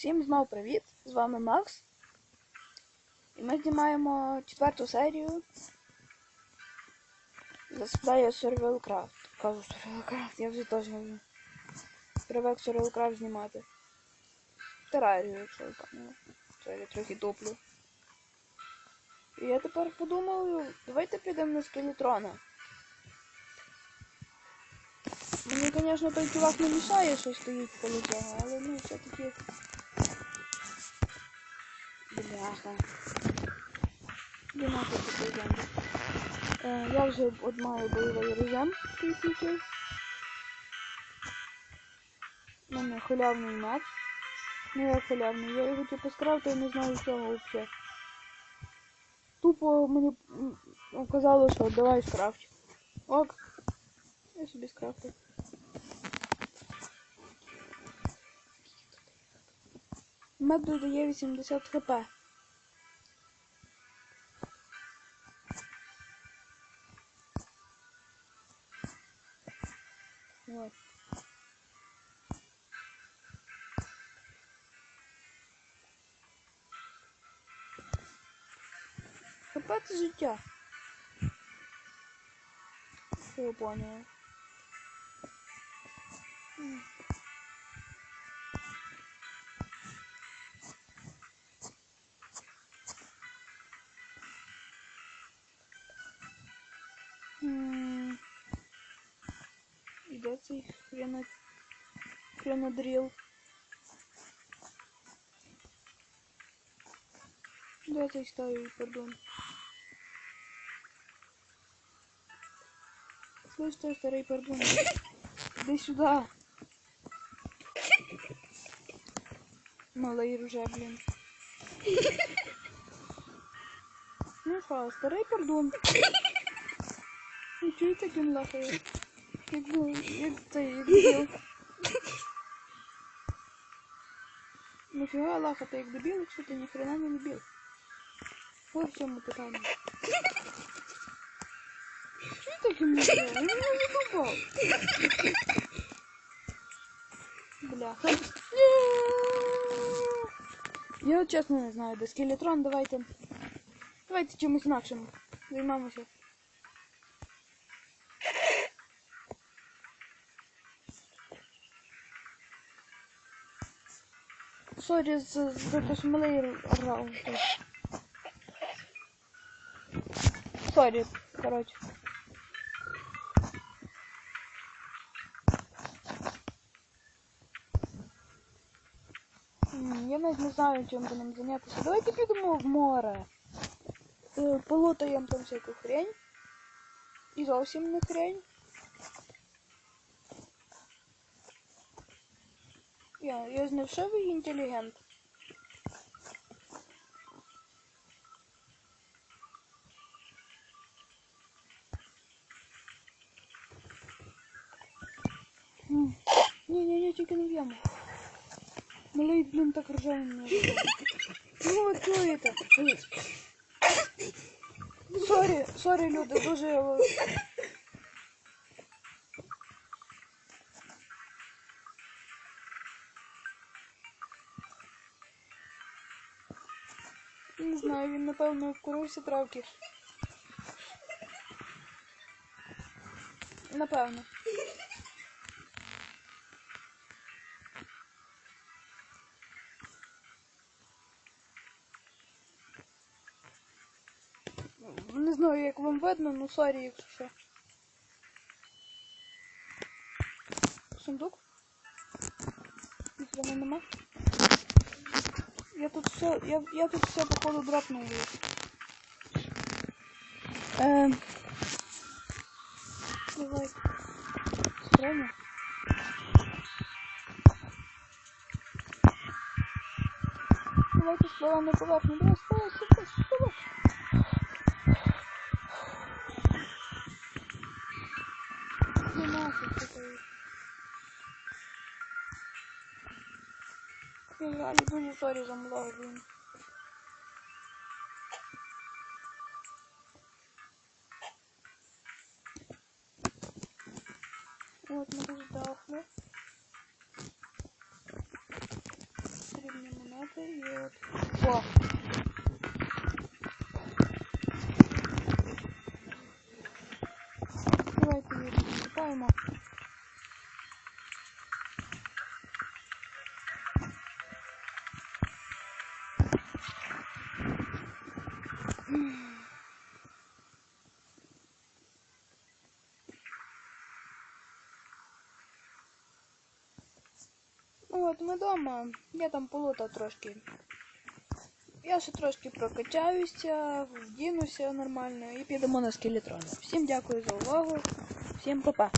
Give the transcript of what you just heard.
Всім знов привіт! З вами Макс. І ми знімаємо четверту серію. Заскладає Survival Craft. Кажу Survival я вже теж не. Привик Survival знімати. Терарію, якщо ви поняли. Це я трохи топлю. І я тепер подумав, давайте підемо на скелетрона. Мені, звісно, той чувак не мішає, що стоїть коло цього, але ну все-таки. Бляха. Де нахуй такий? Е, я вже от маю бойовий режим тисячі. У мене халявний меч. Ну я халявний. Я його типу скрафтив, не знаю чого взагалі. Тупо мені казало, що давай скрафт. Ок. Я собі скрафтив. Мед додає 80 хп. Вот. Це життя. Що я. М М. І де цей хрена... хренодріл? Де цей старий, пардон? Слышь, ты старый, пардон. Иди сюда. Малий уже, блин. Ну що, старий пардон. І чого так він лахає? Як, ну, як цей, як дебіл. Нафіга лахати як дебіл, якщо ти ніхрена не дебіл. Ось в чому питання. Чого так він не дебіл? Він мене задовбав. Бляха. Я от чесно не знаю, де скелетрон, давайте. Давайте чимось інакшим займемося. Сорі, за, за те, що малий грав. Сорі, коротше. М, Я навіть не знаю, чим будемо зайнятися. Давайте підемо в море. Е, Полутаємо там всяку хрень. І зовсім не хрень. Я, я зневшивий інтелігент. Ні-ні-ні, тільки не в яму. Малий, блін, так ржав мене. Ну, чуєте? Сорі, сорі, люди, дуже... Не знаю, він напевно вкурився травки. Напевно. Не знаю, як вам видно, ну сорі, якщо що. Сундук? Ніхрена нема. Я тут все, я, я тут все походу драпнув. Е, давай. Стрельно. Давайте спливаємо на поверхню. Давай, спливай, спливай, спливай. Я реально дуже сорі за малого, блін. От ми здохли. Потрібно вперед. О. Давайте її От ми вдома. Я там полутав трошки. Я ще трошки прокачаюся, вдінуся нормально і підемо на скелетрони. Всім дякую за увагу. Всім па-па.